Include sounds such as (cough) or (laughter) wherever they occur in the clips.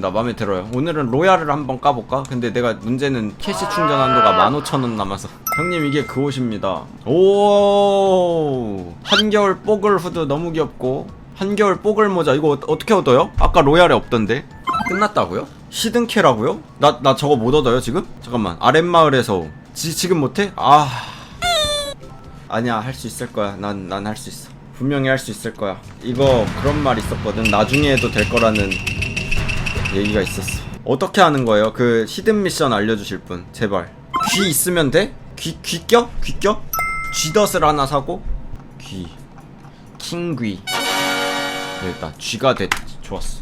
좋습니다. 마음에 들어요. 오늘은 로얄을 한번 까볼까? 근데 내가 문제는 캐시 충전 한도가 15,000원 남아서. 형님 이게 그 옷입니다. 오 한겨울 뽀글 후드 너무 귀엽고 한겨울 뽀글 모자 이거 어- 어떻게 얻어요? 아까 로얄에 없던데. 끝났다고요? 시든캐라고요? 나, 나 저거 못 얻어요 지금? 잠깐만 아랫마을에서 지, 지금 못해? 아 아니야 할 수 있을 거야 난 난 할 수 있어 분명히 할 수 있을 거야 이거 그런 말 있었거든 나중에 해도 될 거라는 얘기가 있었어. 어떻게 하는 거예요? 그 히든 미션 알려주실 분 제발. 귀 있으면 돼? 귀, 귀 껴? 귀 껴? 쥐덫을 하나 사고? 귀. 킹귀. 됐다 쥐가 됐 좋았어.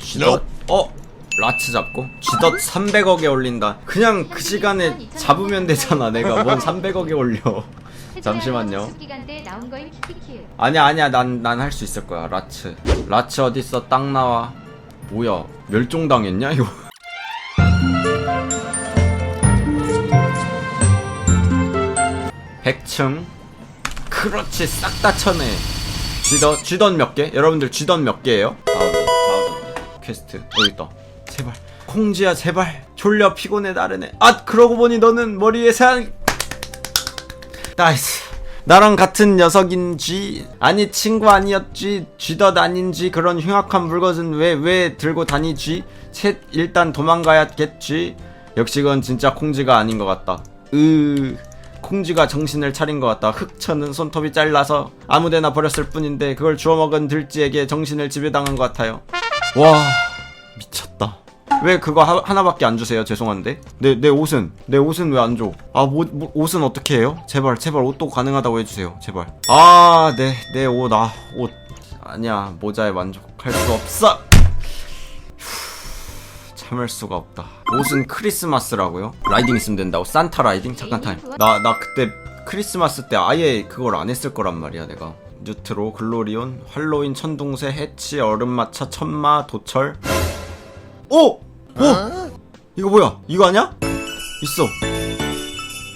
쥐덫? 어? 라츠 잡고? 쥐덫 300억에 올린다. 그냥 그 시간에 잡으면 되잖아 내가. 뭔 300억에 올려. (laughs) 잠시만요. 아니야 아니야. 난 난 할 수 있을 거야 라츠. 라츠 어딨어? 딱 나와 뭐야 멸종당했냐 이거? (laughs) 백층. 그렇지 싹 다 쳐내. 쥐던 쥐던 몇 개? 여러분들 쥐던 몇 개예요? 다운 다운 퀘스트 여기 있다. 제발. 콩지야 제발. 졸려 피곤해 나르네 아 그러고 보니 너는 머리에 산 나이스 나랑 같은 녀석인지 아니 친구 아니었지 쥐덧 아닌지 그런 흉악한 물것은 왜 왜 들고 다니지? 셋 일단 도망가야겠지. 역시 그건 진짜 콩쥐가 아닌 것 같다. 으 콩쥐가 정신을 차린 것 같다. 흑천은 손톱이 잘라서 아무데나 버렸을 뿐인데 그걸 주워먹은 들쥐에게 정신을 지배당한 것 같아요. 와 미쳤다 왜 그거 하, 하나밖에 안 주세요? 죄송한데. 내, 내 옷은? 내 옷은 왜 안 줘? 아, 뭐, 뭐, 옷은 어떻게 해요? 제발, 제발 옷도 가능하다고 해주세요. 제발. 아, 내, 내 옷, 아, 옷. 아니야, 모자에 만족할 수 없어! 휴, 참을 수가 없다. 옷은 크리스마스라고요? 라이딩 있으면 된다고? 산타 라이딩? 잠깐 타임. 나, 나 그때 크리스마스 때 아예 그걸 안 했을 거란 말이야, 내가. 뉴트로, 글로리온, 할로윈, 천둥새, 해치, 얼음마차, 천마, 도철. 오! 오! 이거 뭐야? 이거 아니야? 있어.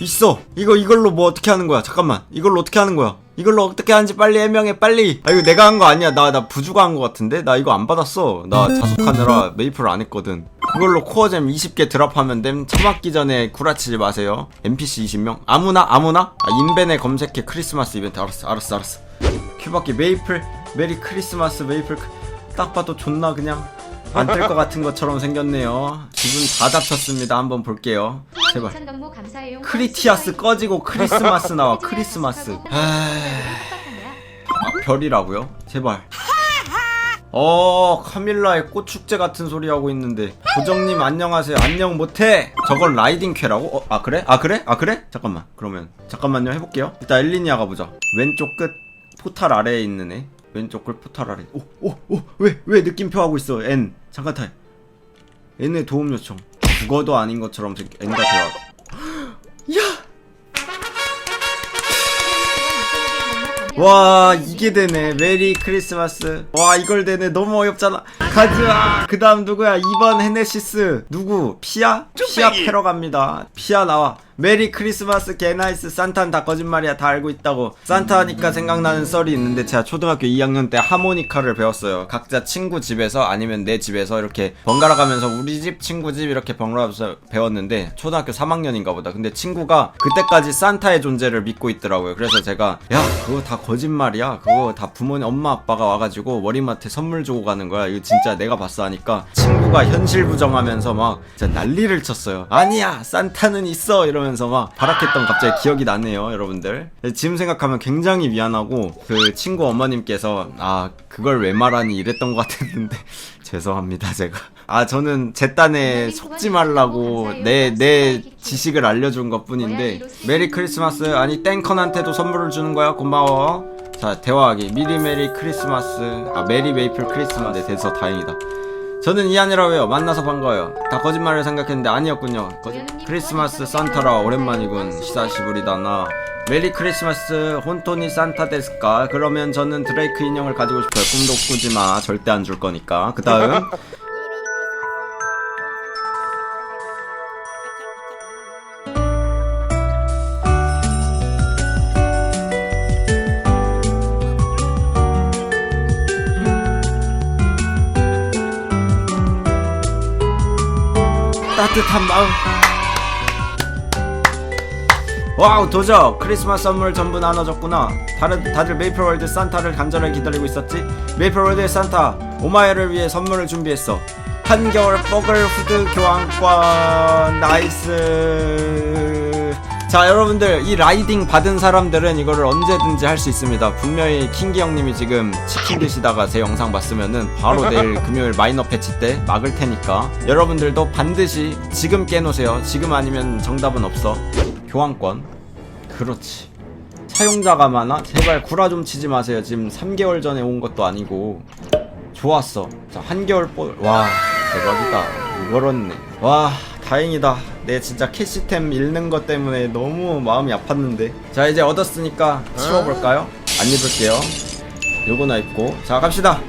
있어. 이거 이걸로 뭐 어떻게 하는 거야? 잠깐만. 이걸로 어떻게 하는 거야? 이걸로 어떻게 하는지 빨리 해명해. 빨리. 아 이거 내가 한 거 아니야. 나 나 부주가 한 거 같은데. 나 이거 안 받았어. 나 자숙하느라 메이플 안 했거든. 그걸로 코어잼 20개 드랍하면 됨. 처맞기 전에 구라치지 마세요. NPC 20명. 아무나 아무나. 아 인벤에 검색해 크리스마스 이벤트. 알았어. 알았어. 알았어. 큐바키 메이플 메리 크리스마스 메이플 크- 딱 봐도 존나 그냥 안 뜰 것 같은 것처럼 생겼네요. 기분 다 잡혔습니다. 한번 볼게요. 제발. 크리티아스 꺼지고 크리스마스 나와. 크리스마스. 아, 별이라고요? 제발. 어, 카밀라의 꽃축제 같은 소리 하고 있는데. 고정님 안녕하세요. 안녕 못해. 저건 라이딩 쾌라고? 어, 아 그래? 아 그래? 아 그래? 잠깐만. 그러면 잠깐만요. 해볼게요. 일단 엘리니아 가보자. 왼쪽 끝 포탈 아래에 있는 애. 왼쪽 끝 포탈 아래. 오, 오, 오. 왜, 왜 느낌표 하고 있어? N. 잠깐 타임. N의 도움 요청. 죽어도 아닌 것처럼 생- N과 대화. 야! 와 이게 되네 메리 크리스마스 와 이걸 되네 너무 어렵잖아 가즈아. 그 다음 누구야? 2번 헤네시스. 누구? 피아? 피아 패러 갑니다. 피아 나와. 메리 크리스마스 개나이스 산타는 다 거짓말이야. 다 알고 있다고. 산타 하니까 생각나는 썰이 있는데 제가 초등학교 2학년 때 하모니카를 배웠어요. 각자 친구 집에서 아니면 내 집에서 이렇게 번갈아 가면서 우리 집 친구 집 이렇게 번갈아서 배웠는데 초등학교 3학년인가 보다. 근데 친구가 그때까지 산타의 존재를 믿고 있더라고요. 그래서 제가 야 그거 다 거짓말이야. 그거 다 부모님 엄마 아빠가 와가지고 머리맡에 선물 주고 가는 거야. 이거 진짜 내가 봤어 하니까 친구가 현실 부정하면서 막 진짜 난리를 쳤어요. 아니야 산타는 있어! 이러면서 막 발악했던 갑자기 기억이 나네요 여러분들. 지금 생각하면 굉장히 미안하고 그 친구 어머님께서 아 그걸 왜 말하니 이랬던 것 같았는데 (laughs) 죄송합니다 제가. 아 저는 제 딴에 속지 말라고 내 내 지식을 알려준 것 뿐인데 메리 크리스마스! 아니 땡컨한테도 선물을 주는 거야. 고마워 자 대화하기. 미리 메리 크리스마스. 아 메리 메이플 크리스마스 네, 돼서 다행이다. 저는 이한이라고요? 만나서 반가워요. 다 거짓말을 생각했는데 아니었군요. 거짓- 크리스마스 산타라 오랜만이군. 시사시부리다 나. 메리 크리스마스 혼토니 산타 데스까? 그러면 저는 드레이크 인형을 가지고 싶어요. 꿈도 꾸지마. 절대 안 줄 거니까. 그 다음 따뜻한 마음. 와우 도적 크리스마스 선물 전부 나눠줬구나. 다른, 다들 메이플월드 산타를 간절히 기다리고 있었지? 메이플월드의 산타 오마이를 위해 선물을 준비했어. 한겨울 뽀글 후드 교환권. 나이스 자 여러분들 이 라이딩 받은 사람들은 이거를 언제든지 할 수 있습니다. 분명히 킹기 형님이 지금 치킨 드시다가 제 영상 봤으면은 바로 내일 (laughs) 금요일 마이너 패치 때 막을 테니까 여러분들도 반드시 지금 깨놓으세요. 지금 아니면 정답은 없어. 교환권. 그렇지. 사용자가 많아? 제발 구라 좀 치지 마세요. 지금 3개월 전에 온 것도 아니고. 좋았어. 자 한겨울 뽀... 와 대박이다. 이걸 얻네. 와 다행이다 내 진짜 캐시템 잃는 것 때문에 너무 마음이 아팠는데. 자 이제 얻었으니까 치워볼까요? 안 입을게요. 요거나 입고. 자 갑시다